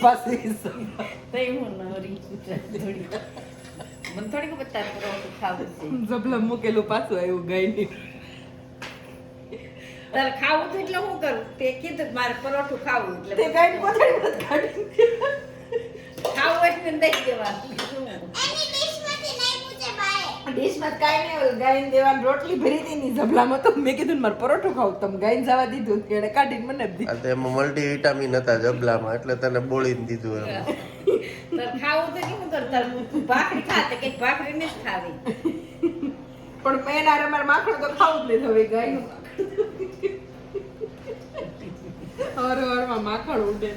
પાછી તઈ મૂકેલું પાછું આવ્યું ગાયની તારે ખાવું તો એટલે હું કરું તે કીધું મારે પરોઠું ખાવું એટલે કોથળી કાઢી ખાવું એટલે દઈ દેવાનું? ડીશમાં કાંઈ નહીં હોય. ગાયને દેવાની રોટલી ભરી હતી ની જબલામાં તો મેં કીધું મારે પરોઠું ખાવ. તમે ગાયને જવા દીધું એને કાઢીને મને દીધું. એમાં મલ્ટી વિટામિન હતા જબલામાં એટલે તને બોળીને દીધું એમ. તારે ખાવું તો કેવું કરું તારે. ભાખરી ખાતે કે ભાખરી નથી ખાવી. પણ મેં ના મારે માખણ તો ખાવું જ નહીં હવે ગાયનું હર હરમાં માખણ ઉડે.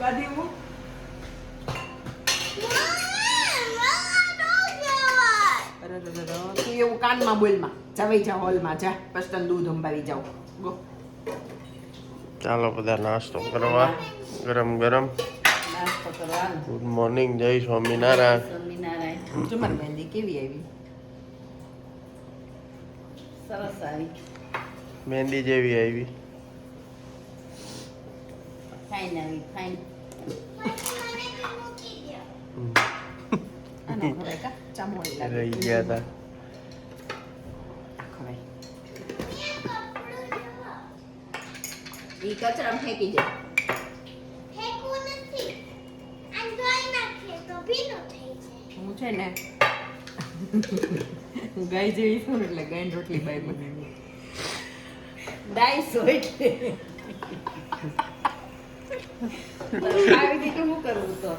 કાઢી હું. તું એવું કાનમાં બોલમાં જવાઈ જા હોલમાં જા પછી દૂધ અંબાવી જાઉં ગો ચાલો બધા નાસ્તો કરવા ગરમ ગરમ ગુડ મોર્નિંગ જય સ્વામિનારાયણ સ્વામિનારાયણ તમારી મહેંદી કેવી આવી સરસ આવી મહેંદી જેવી આવી ફાઇન આવી ફાઇન હમ. આનો ખવાય કા ચામોળી લાગે રહી ગયા હતા ખવાય ઈ કચરામાં ફેંકી દે હું છે ને ગાય જેવી છું ને એટલે ગાયની રોટલી બાય બને ડાઈસ એટલે આવી રીતે શું કરવું તો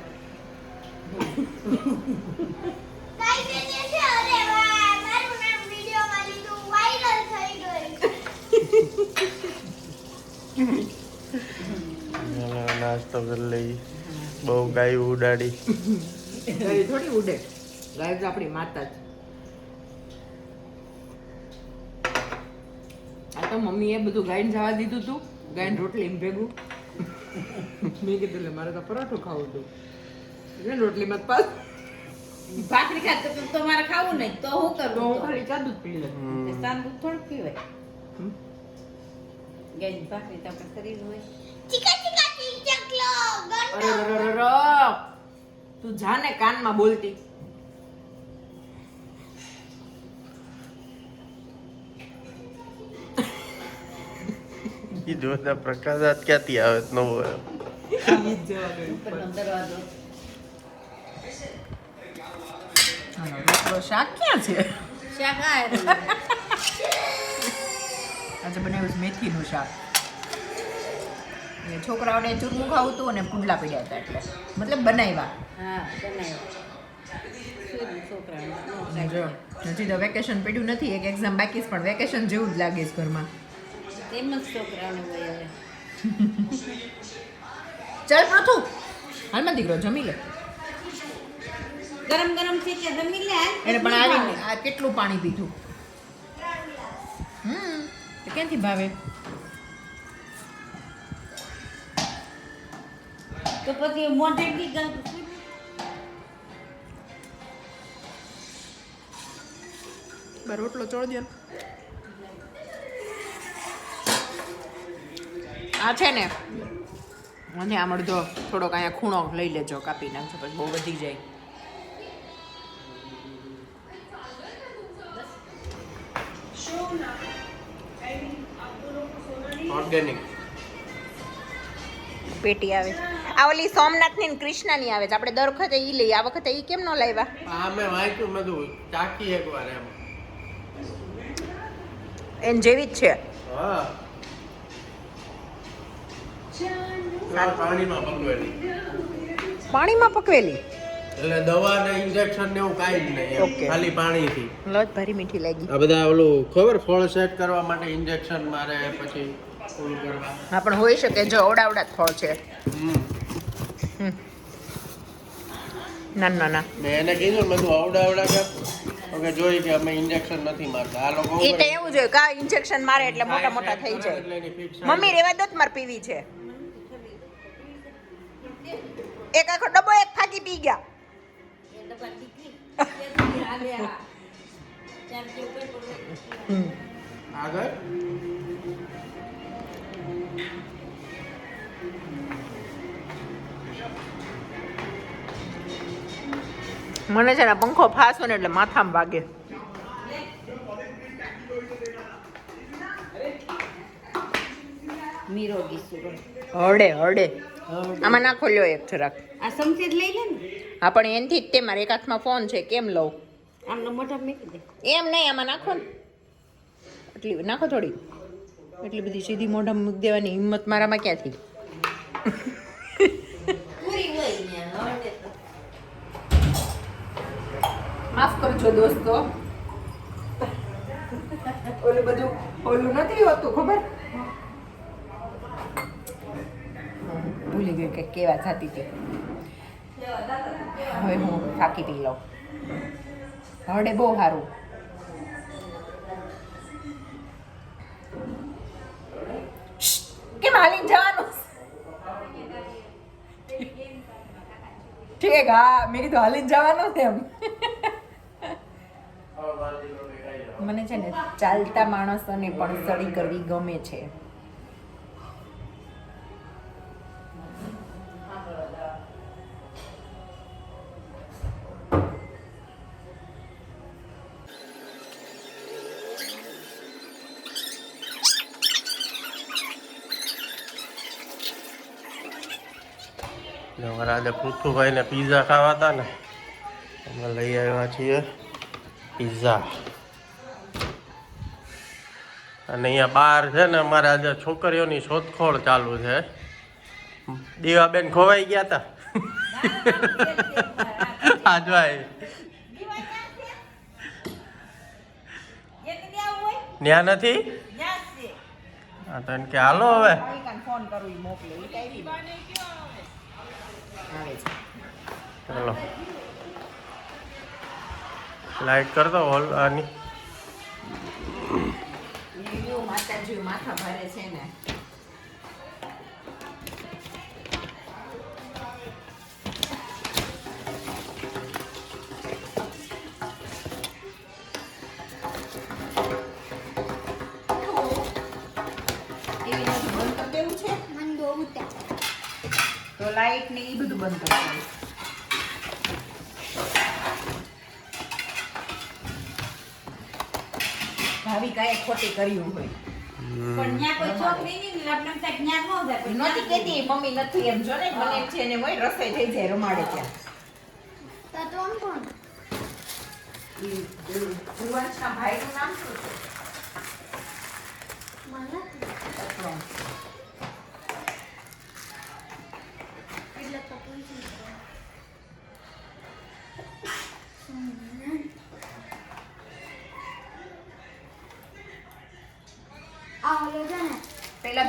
નાસ્તો કરી લઈ બહુ ગાય ઉડાડી. ગાય થોડી ઉડે. ગાય તો આપણી માતા જ. આ તો મમ્મીએ બધું ગાયને જવા દીધું તું. ગાયને રોટલી ભેગું. મેં કીધું એટલે મારે તો પરોઠું ખાવું હતું. એટલે રોટલીમાં જ પાસ ભાખરી ખાતે તો તમારે ખાવું નહીં તો હું તો હું? ખાલી ચા દૂધ પી લઉં. સાંજ દૂધ થોડું પીવાય. હમ. ભાખરી તો આપણે શરીર હોય. અરે રે રે રે રે. તું જાને કાનમાં બોલતી. જોતા પ્રકાશ ક્યાંથી આવે? નવો. એમ. રોટલો શાક ક્યાં છે? શાક આજે બનાવ્યું મેથીનું શાક. એ છોકરાઓને ચૂરમું ખાવું હતું અને પુડલા પડ્યા હતા એટલે. મતલબ બનાવ્યા. હા બનાવ્યો. હજી તો વેકેશન પડ્યું નથી એક એક્ઝામ બાકી પણ વેકેશન જેવું જ લાગે છે ઘરમાં. તેમ જ છોકરાઓને હોય હવે. ચાલ પ્રથુ હાલમાં દીકરો જમી લે. ગરમ ગરમ છે કે જમી લે. એને પણ આવીને આ કેટલું પાણી પીધું? હમ ક્યાંથી ભાવે? તો પછી મોઢે બા રોટલો ચોળ દે આ છે ને અને આમ અડધો થોડોક અહીંયા ખૂણો લઈ લેજો કાપી નાખજો પછી બહુ વધી જાય. ઓર્ગેનિક પેટી આવે આ ઓલી સોમનાથની ને કૃષ્ણની આવે છે. આપણે દર વખતે ઈ લઈએ. આ વખતે ઈ કેમ ન લાવ્યા? આ મેં વાંચ્યું મેં કીધું ચાખી એકવાર એમ. એન જેવી જ છે. હા. પાણીમાં પકવેલી. પાણીમાં પકવેલી? એટલે દવા ને ઇન્જેક્શન ને એવું કાંઈ જ નહીં. ખાલી પાણીથી. લોજ ભારી મીઠી લાગી. આ બધા ઓલું ખબર ફળ સેટ કરવા માટે ઇન્જેક્શન મારે પછી હા પણ હોઈ શકે જો ઓડાવડા જ ફળ છે. હમ. ના ના ના. મેં એને કીધું મેં તું આવડા કે ઓકે જોઈ કે અમે ઇન્જેક્શન નથી મારતા. આ લોકો એ તો એવું જોઈએ કા ઇન્જેક્શન મારે એટલે મોટા મોટા થઈ જાય. મમ્મી રેવા દો માર પીવી છે. એક આખો ડબ્બો એક ફાકી પી ગયા. આગળ? મને છે ને પંખો ફાસો ને એટલે માથામાં વાગે. મીરો ગીસુરો હળે હળે. આમાં નાખો લ્યો એક જરાક. આ સમસેદ લઈ લે ને. હા પણ એનથી જ તે મારે એક હાથમાં ફોન છે કેમ લઉં? આમનો મોઢા મેકી દે. એમ નહીં આમાં નાખો ને. એટલી નાખો થોડી. એટલી બધી સીધી મોઢા મૂકી દેવાની હિંમત મારામાં ક્યાંથી પૂરી હોય ને હવે તો. માફ દોસ્તો? ઓલું બધું ઓલું નથી હોતું, ખબર? ભૂલી ગયું કે કેવા થતી હતી હવે હું થાકી પી લઉં. હરડે બહુ સારું કેમ હાલીને જવાનું? ઠીક, હા, મેં કીધું હાલીને જવાનું છે એમ. મને છે ને ચાલતા માણસોને પણ સળી કરવી ગમે છે. અમારા આજે પૃથ્વીભાઈને પીઝા ખાવા હતા ને, અમે લઈ આવ્યા છીએ પીઝા. અને અહીંયા બહાર છે ને અમારે આજે છોકરીઓની શોધખોળ ચાલુ છે. દીવાબેન ખોવાઈ ગયા હતા આજવાય ન્યા નથી? હા, તો કે હાલો હવે. ચાલો લાઈટ કરતો હોલ, આની. માતાજી માથા ભારે છે ને. તો લાઈટ ને એ બધું બંધ કરી ભાભી કાંઈ ખોટી કર્યું હોય. પણ ન્યા કોઈ છોકરી નહીં લગ્ન આપણે એમ થાય કે ન્યા ન જાય. નથી કેતી મમ્મી નથી એમ જો ને મને છે ને હોય રસોઈ થઈ જાય રમાડે ત્યાં. ઈ ભાઈ નું નામ શું છે?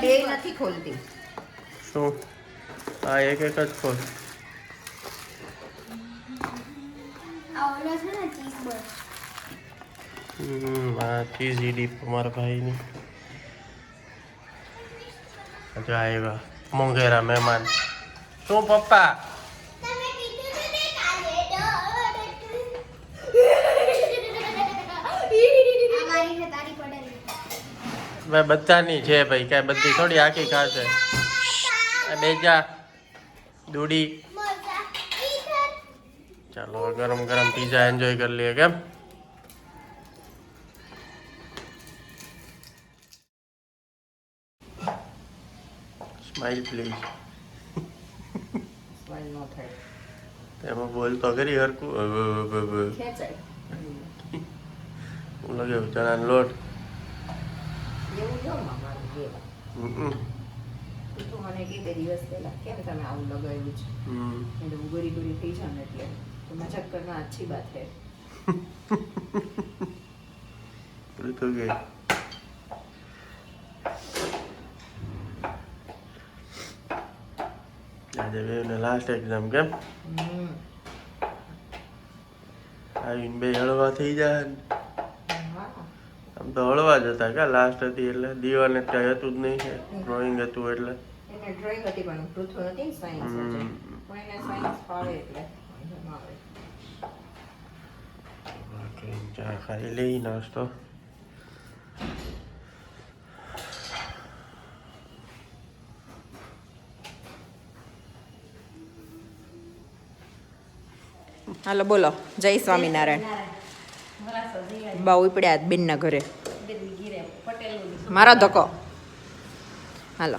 બે નથી ખોલતી. શું? આ એક એક જ ખોલ. હમ, આ ચીઝ ડીપ અમારા ભાઈની. આવ્યા મોંઘેરા મહેમાન. શું પપ્પા? ભાઈ બધાની છે ભાઈ કાંઈ બધી થોડી આખી ખાશે. બેજા દૂડી. ચાલો ગરમ ગરમ પીઝા એન્જોય કરી લઈએ કેમ? સ્માઈલ પ્લીઝ એમાં બોલતો કરી હરકું હું લગાવ્યું ચણાનો લોટ. મામાનું તું તો મને કે બે દિવસ પહેલા કેમ તમે આવું લગાવ્યું છે. એટલે હું ગોરી ગોરી થઈ જાઉં એટલે. તો મજાક કરના અચ્છી બાત હે તો કે. આજે બેને લાસ્ટ એક્ઝામ કેમ? આવીને બે હળવા થઈ જાય હળવા જ હતા કે લાસ્ટ હતી એટલે દીવાને ત્યાં હતું જ નહીં છે. ડ્રોઈંગ હતું એટલે. એને ડ્રોઈંગ હતી પણ પૃથ્વી હતી સાયન્સ પણ એને સાયન્સ ફાવે એટલે વાંધો ના આવે. બાકી ચા ખાઈ લઈ નાસ્તો. હાલો બોલો જય સ્વામિનારાયણ. બહુ ઉપડ્યા બેનના ઘરે. મારો ધક્કો. હાલો.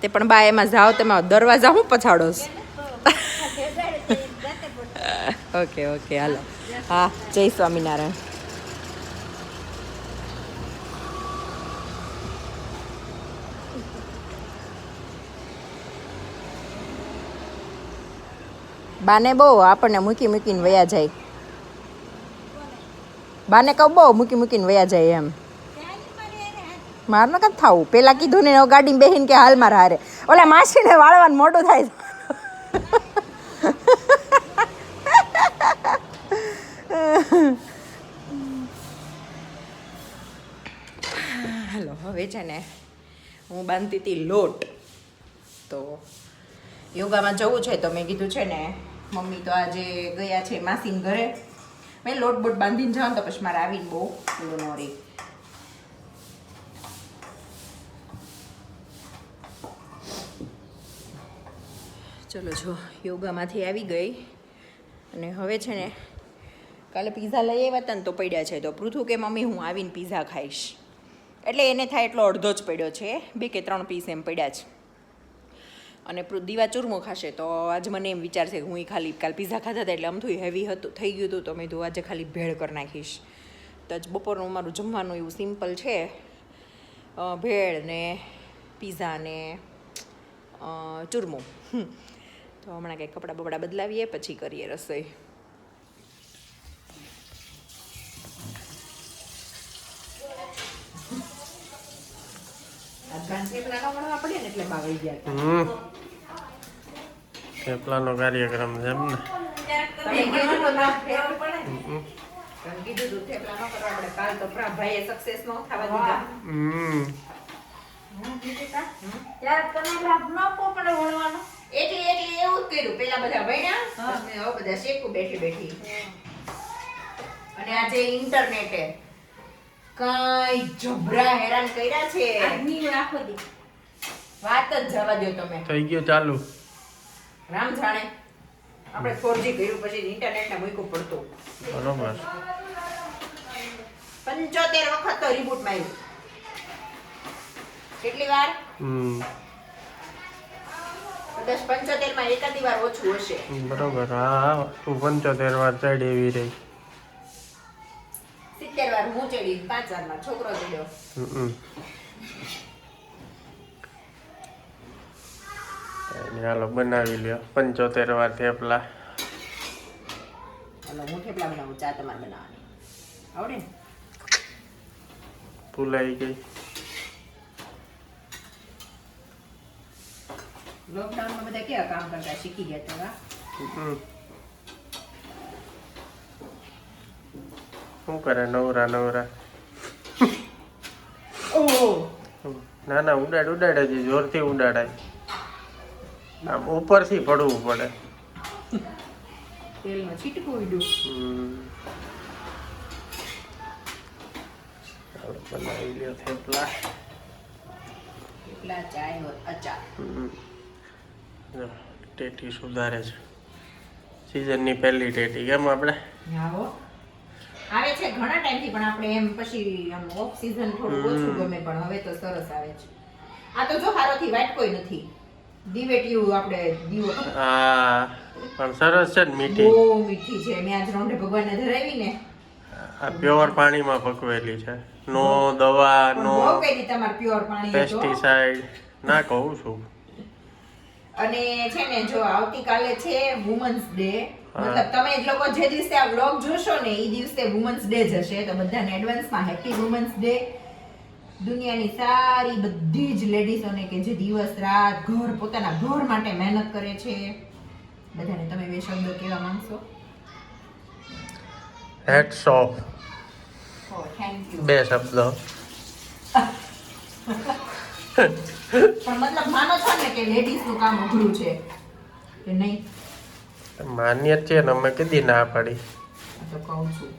તે પણ બા એમાં જાઓ, તમે દરવાજા હું પછાડોસ ઓકે ઓકે, હાલો. હા, જય સ્વામિનારાયણ. બાને બહુ આપણને મૂકી મૂકીને વયા જાય. બાને કહું, બહુ મૂકી મૂકીને વયા જાય એમ. માર ન કાંઈ થવું? પેલા કીધું ને ગાડી બેહીને કે હાલ માર હારે. ઓલા માસીને વાળવાનું મોટું થાય. હાલો, હવે છે ને, હું બાંધતી હતી લોટ. તો યોગામાં જવું છે તો મેં કીધું છે ને, મમ્મી તો આજે ગયા છે માસીન ઘરે. મેં લોટ બોટ બાંધીને જાઉં તો પછી મારે આવીને બહુ પેલું ન રહે. ચલો જો, યોગામાંથી આવી ગઈ. અને હવે છે ને, કાલે પીઝા લઈ આવ્યા હતા ને તો પડ્યા છે. તો પૃથુ કે, મમ્મી, હું આવીને પીઝા ખાઈશ. એટલે એને થાય એટલો અડધો જ પડ્યો છે. બે કે ત્રણ પીસ એમ પડ્યા છે. અને દીવા ચૂરમો ખાશે તો આજ મને એમ વિચાર છે કે હું એ ખાલી કાલ પીઝા ખાધા હતા એટલે અમથું હેવી હતું થઈ ગયું હતું તો મેં તો આજે ખાલી ભેળ કરી નાખીશ. તો જ બપોરનું મારું જમવાનું એવું સિમ્પલ છે. ભેળ ને પીઝા ને ચૂરમો. તો હમણાં કંઈ કપડાં બપડા બદલાવીએ પછી કરીએ રસોઈ. એમ ને એટલે એટલે એવું જ કર્યું. પેલા બધા ભણ્યા પછી હવે બધા બેઠી બેઠી. અને આજે ઇન્ટરનેટે કઈ જબરા હેરાન કર્યા છે. વાત જ જવા દો તમે. થઈ ગયું ચાલુ. રામ જાણે આપણે ફોરજી કર્યું પછી ઇન્ટરનેટ ને મૂકવું પડતું. બરોબર. પંચોતેર વખત તો રિબૂટ માર્યું. કેટલી વાર? હમ. કદાચ પંચોતેરમાં એકાદી વાર ઓછું હશે. બરોબર. હા હા. તું પંચોતેર વાર ચડી એવી રહી. સિત્તેર વાર હું ચડી પાંચ વારમાં છોકરો ચડ્યો. હાલો બનાવી લ્યો પંચોતેર વાર થેપલા. હું થેપલા બનાવું? ચા તમારે બનાવવાની. આવડે? ભૂલાઈ ગઈ. લોકડાઉનમાં બધા કેવા કામ કરતા શીખી ગયા હતા હમ. શું કરે નવરા નવરા? ના ના ઉડાડ ઉડાડે જોરથી ઉડાડાય. આમ ઉપરથી પડવું પડે. તેલમાં છીટકું. બનાવી લ્યો થેપલા. એટલા ચાય હોય અચાર. ટેટી સુધારે છે. સિઝનની પહેલી ટેટી કેમ આપણે? આવો. આવે છે ઘણા ટાઈમથી પણ આપણે એમ પછી આમ ઓફ સીઝન થોડું ઓછું ગમે પણ હવે તો સરસ આવે છે. આ તો જો હારોથી વાટકોય નથી. દિવેટિયું આપણે દીવો હા પણ સરસ છે ને મીઠી. બહુ મીઠી છે. મેં આજ રોંઢે ભગવાનને ધરાવી ને આ પ્યોર પાણીમાં પકવેલી છે. નો દવા નો બહુ કઈ દી તમારે પ્યોર પાણી પેસ્ટિસાઇડ ના કહું છું. અને છે ને જો આવતીકાલે છે વુમન્સ ડે મતલબ તમે જ લોકો જે દિવસે આ વ્લોગ જોશો ને એ દિવસે વુમન્સ ડે જ હશે. તો બધાને એડવાન્સમાં હેપી વુમન્સ ડે દુનિયાની સારી બધી જ લેડીઝોને કે જે દિવસ રાત ઘર પોતાના ઘર માટે મહેનત કરે છે. બધાને તમે બે શબ્દો કહેવા માંગશો? હેટ્સ ઓફ થેન્ક યુ બે શબ્દો. પણ મતલબ માનો છો ને કે લેડીઝનું કામ અઘરું છે કે નહીં? માન્ય છે ને અમે કીધી ના પડી. તો કહું છું.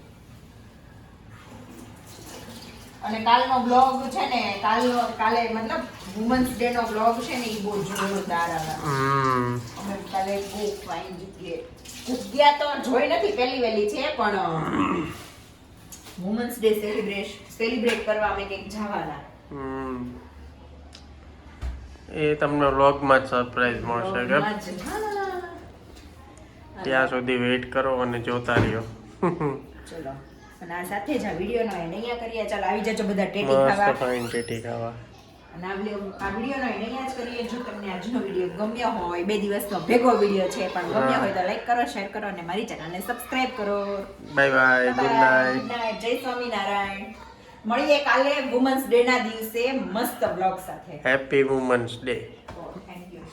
અને કાલનો બ્લોગ છે ને કાલનો કાલે મતલબ વુમન્સ ડે નો બ્લોગ છે ને એ બહુ જોરદાર આવે. અમે કાલે બહુ ફાઇન જગ્યાએ જગ્યા તો જોઈ નથી પહેલી વહેલી છે પણ વુમન્સ ડે સેલિબ્રેટ સેલિબ્રેટ કરવા અમે કંઈક જવાના. હમ. એ તમને વ્લોગમાં જ સરપ્રાઈઝ મળશે કે. ત્યાં સુધી વેઇટ કરો અને જોતા રહ્યો. ચલો. અને આ સાથે જ આ વિડીયોનો એન્ડ અહીંયા કરીએ. ચાલો આવી જજો બધા ટેટી ખાવા. ફાઈન ટેટી ખાવા. અને આ વીડિયો આ વિડીયોનો એન્ડ અહીંયા જ કરીએ. જો તમને આજનો વીડિયો ગમ્યો હોય બે દિવસનો ભેગો વીડિયો છે પણ ગમ્યો હોય તો લાઈક કરો શેર કરો અને મારી ચેનલને સબસ્ક્રાઇબ કરો. Bye bye good night. જય સ્વામિનારાયણ. મળીએ કાલે વુમન્સ ડે ના દિવસે. મસ્ત બ્લોગ સાથે. Happy women's day thank you